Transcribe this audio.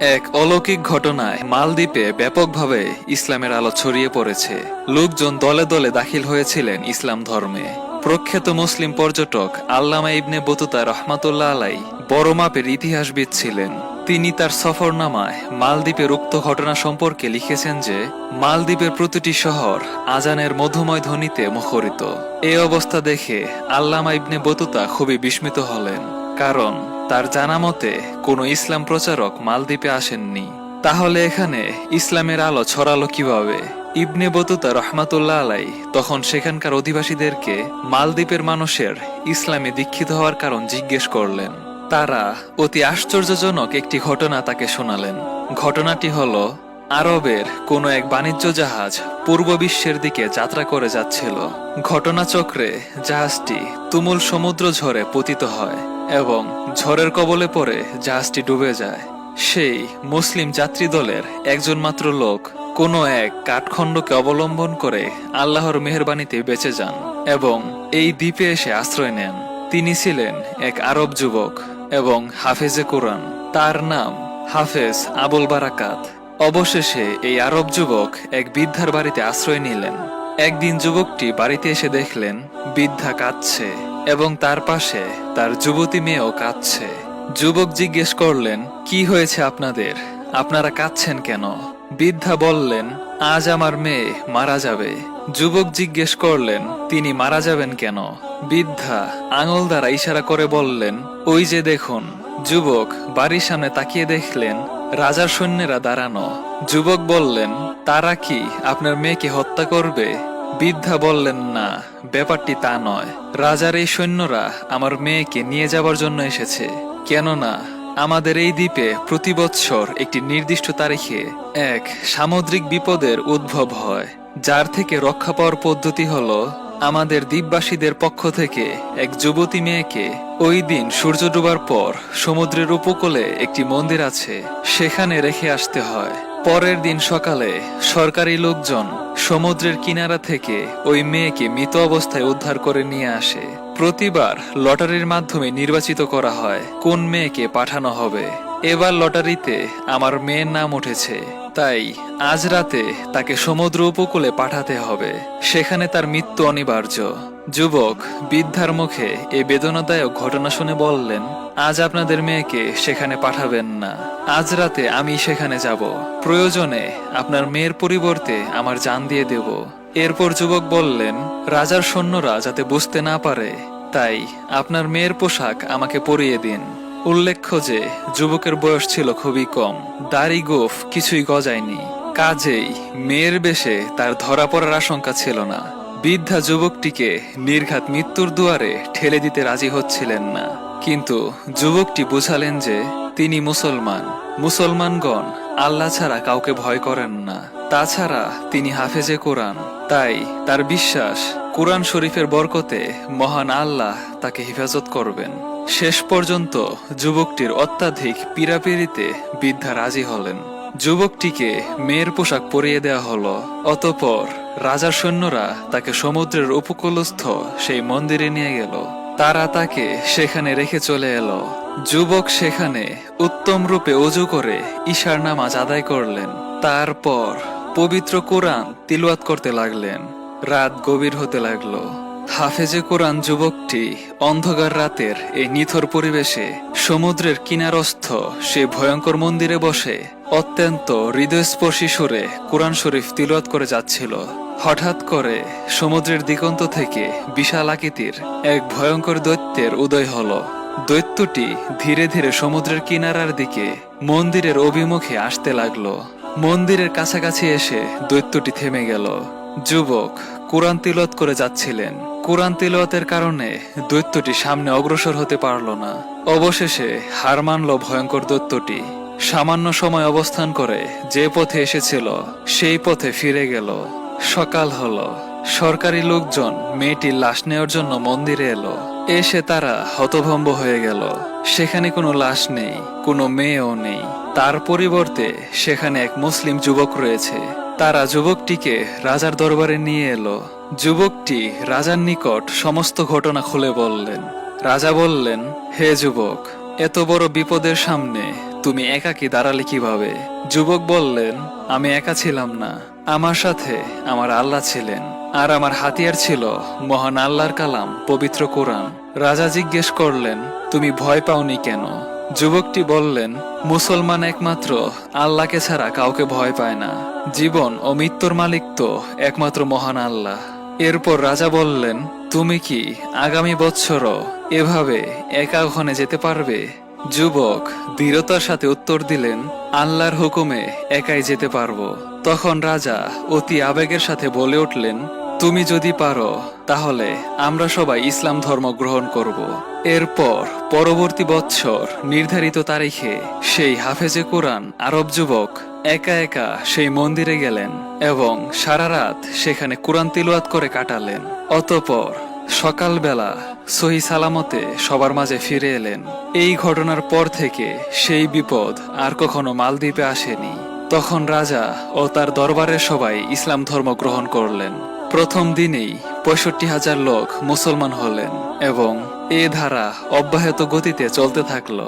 এক অলৌকিক ঘটনায় মালদ্বীপে ব্যাপকভাবে ইসলামের আলো ছড়িয়ে পড়েছে। লোকজন দলে দলে দাখিল হয়েছিলেন ইসলাম ধর্মে। প্রখ্যাত মুসলিম পর্যটক আল্লামা ইবনে বতুতা রহমাতুল্লাহ আলাই বড় মাপের ইতিহাসবিদ ছিলেন। তিনি তার সফরনামায় মালদ্বীপের উক্ত ঘটনা সম্পর্কে লিখেছেন যে, মালদ্বীপের প্রতিটি শহর আজানের মধুময় ধ্বনিতে মুখরিত। এই অবস্থা দেখে আল্লামা ইবনে বতুতা খুবই বিস্মিত হলেন, কারণ তার জানা মতে, কোনো ইসলাম প্রচারক মালদ্বীপে আসেননি। তাহলে এখানে ইসলামের আলো ছড়ালো কীভাবে? ইবনে বতুতা রহমাতুল্লাহ আলাই তখন সেখানকার অধিবাসীদেরকে মালদ্বীপের মানুষের ইসলামে দীক্ষিত হওয়ার কারণ জিজ্ঞেস করলেন। তারা অতি আশ্চর্যজনক একটি ঘটনা তাকে শোনালেন। ঘটনাটি হল, আরবের কোনো এক বাণিজ্য জাহাজ পূর্ব বিশ্বের দিকে যাত্রা করে যাচ্ছিল। ঘটনাচক্রে জাহাজটি তুমুল সমুদ্র ঝড়ে পতিত হয়। এবং ঝড়ের কবলে পড়ে জাহাজটি ডুবে যায়। সেই মুসলিম যাত্রী দলের একজন মাত্র লোক কোনো এক কাঠখণ্ডকে অবলম্বন করে আল্লাহর মেহরবানিতে বেঁচে যান এবং এই দ্বীপে এসে আশ্রয় নেন। তিনি ছিলেন এক আরব যুবক এবং হাফেজে কোরআন। তার নাম হাফেজ আবুল বারাকাত। অবশেষে এই আরব যুবক এক বৃদ্ধার বাড়িতে আশ্রয় নিলেন। একদিন যুবকটি বাড়িতে এসে দেখলেন, বৃদ্ধা কাঁদছে। এবং তার পাশে তার যুবতী মেয়েও কাঁদছে। যুবক জিজ্ঞেস করলেন, কি হয়েছে আপনাদের? আপনারা কাঁদছেন কেন? বৃদ্ধা বললেন, আজ আমার মেয়ে মারা যাবে। যুবক জিজ্ঞেস করলেন, তিনি মারা যাবেন কেন? বৃদ্ধা আঙুল দ্বারা ইশারা করে বললেন, ওই যে দেখুন। যুবক বাড়ির সামনে তাকিয়ে দেখলেন, রাজার সৈন্যেরা দাঁড়ানো। যুবক বললেন, তারা কি আপনার মেয়েকে হত্যা করবে? বৃদ্ধা বললেন, না, ব্যাপারটি তা নয়। রাজার এই সৈন্যরা আমার মেয়েকে নিয়ে যাবার জন্য এসেছে। কেননা, আমাদের এই দ্বীপে প্রতি বৎসর একটি নির্দিষ্ট তারিখে এক সামুদ্রিক বিপদের উদ্ভব হয়, যার থেকে রক্ষা পাওয়ার পদ্ধতি হল আমাদের দ্বীপবাসীদের পক্ষ থেকে এক যুবতী মেয়েকে ওই দিন সূর্য ডুবার পর সমুদ্রের উপকূলে একটি মন্দির আছে, সেখানে রেখে আসতে হয়। পরের দিন সকালে সরকারি লোকজন সমুদ্রের কিনারা থেকে ওই মেয়েকে মৃত অবস্থায় উদ্ধার করে নিয়ে আসে। প্রতিবার লটারির মাধ্যমে নির্বাচিত করা হয় কোন মেয়েকে পাঠানো হবে। এবার লটারিতে আমার মেয়ের নাম উঠেছে। তাই আজ রাতে তাকে সমুদ্র উপকূলে পাঠাতে হবে। সেখানে তার মৃত্যু অনিবার্য। যুবক বৃদ্ধার মুখে এ বেদনাদায়ক ঘটনা শুনে বললেন, আজ আপনাদের মেয়েকে সেখানে পাঠাবেন না। আজ রাতে আমি সেখানে যাব। প্রয়োজনে আপনার মেয়ের পরিবর্তে আমার জান দিয়ে দেব। এরপর যুবক বললেন, রাজার সৈন্যরা যাতে বুঝতে না পারে, তাই আপনার মেয়ের পোশাক আমাকে পরিয়ে দিন। উল্লেখ্য যে, যুবকের বয়স ছিল খুবই কম। দাড়ি গোফ কিছুই গজায়নি। কাজেই মেয়ের বেশে তার ধরা পড়ার আশঙ্কা ছিল না। বৃদ্ধা যুবকটিকে নির্ঘাত মৃত্যুর দুয়ারে ঠেলে দিতে রাজি হচ্ছিলেন না। কিন্তু যুবকটি বুঝালেন যে, তিনি মুসলমান। মুসলমানগণ আল্লাহ ছাড়া কাউকে ভয় করেন না। তাছাড়া তিনি হাফেজে কোরআন। তাই তার বিশ্বাস কোরআন শরীফের বরকতে মহান আল্লাহ তাকে হেফাজত করবেন। শেষ পর্যন্ত যুবকটির অত্যাধিক পীড়াপিড়িতে বৃদ্ধা রাজি হলেন। যুবকটিকে মেয়ের পোশাক পরিয়ে দেয়া হলো, অতপর রাজার সৈন্যরা তাকে সমুদ্রের উপকূলস্থ সেই মন্দিরে নিয়ে গেল। তারা তাকে সেখানে রেখে চলে এলো। যুবক সেখানে উত্তম রূপে অজু করে ঈশার নামাজ আদায় করলেন। তারপর পবিত্র কোরআন তিলওয়াত করতে লাগলেন। রাত গভীর হতে লাগল। হাফেজে কোরআন যুবকটি অন্ধকার রাতের এই নিথর পরিবেশে সমুদ্রের কিনারস্থ সে ভয়ঙ্কর মন্দিরে বসে অত্যন্ত হৃদয়স্পর্শী সুরে কোরআন শরীফ তিলত করে যাচ্ছিল। হঠাৎ করে সমুদ্রের দিগন্ত থেকে বিশাল আকৃতির এক ভয়ঙ্কর দৈত্যের উদয় হল। দৈত্যটি ধীরে ধীরে সমুদ্রের কিনারার দিকে মন্দিরের অভিমুখে আসতে লাগল। মন্দিরের কাছাকাছি এসে দৈত্যটি থেমে গেল। যুবক, কোরআন তিলত করে যাচ্ছিলেন। কোরআন তিলতের কারণে দৈত্যটি সামনে অগ্রসর হতে পারল না। অবশেষে হার মানল ভয়ঙ্কর দৈত্যটি। সামান্য সময় অবস্থান করে যে পথে এসেছিল, সেই পথে ফিরে গেল। সকাল হলো। সরকারি লোকজন মেয়েটির লাশ নেওয়ার জন্য মন্দিরে এলো। এসে তারা হতভম্ব হয়ে গেল। সেখানে কোনো লাশ নেই, কোনো মেয়েও নেই। তার পরিবর্তে সেখানে এক মুসলিম যুবক রয়েছে। তারা যুবকটিকে রাজার দরবারে নিয়ে এলো। যুবকটি রাজার নিকট সমস্ত ঘটনা খুলে বললেন। রাজা বললেন, হে যুবক, এত বড় বিপদের সামনে তুমি একাকী দাঁড়ালে কীভাবে? যুবক বললেন, আমি একা ছিলাম না। আমার সাথে আমার আল্লাহ ছিলেন, আর আমার হাতিয়ার ছিল মহান আল্লাহর কালাম, পবিত্র কোরআন। রাজা জিজ্ঞেস করলেন, তুমি ভয় পাওনি কেন? যুবকটি বললেন, মুসলমান একমাত্র আল্লাহকে ছাড়া কাউকে ভয় পায় না। জীবন ও মৃত্যুর মালিক তো একমাত্র মহান আল্লাহ। এরপর রাজা বললেন, তুমি কি আগামী বৎসরও এভাবে একা ওখানে যেতে পারবে? যুবক দৃঢ়তার সাথে উত্তর দিলেন, আল্লাহর হুকুমে একাই যেতে পারব। তখন রাজা অতি আবেগের সাথে বলে উঠলেন তুমি যদি পারো, তাহলে আমরা সবাই ইসলাম ধর্ম গ্রহণ করব। এরপর পরবর্তী বৎসর নির্ধারিত তারিখে সেই হাফেজে কোরআন আরব যুবক একা একা সেই মন্দিরে গেলেন এবং সারা রাত সেখানে কোরআন তিলওয়াত করে কাটালেন। অতপর সকালবেলা সহি সালামতে সবার মাঝে ফিরে এলেন। এই ঘটনার পর থেকে সেই বিপদ আর কখনো মালদ্বীপে আসেনি। তখন রাজা ও তার দরবারের সবাই ইসলাম ধর্ম গ্রহণ করলেন। প্রথম দিনেই পঁয়ষট্টি হাজার লোক মুসলমান হলেন এবং এ ধারা অব্যাহত গতিতে চলতে থাকল।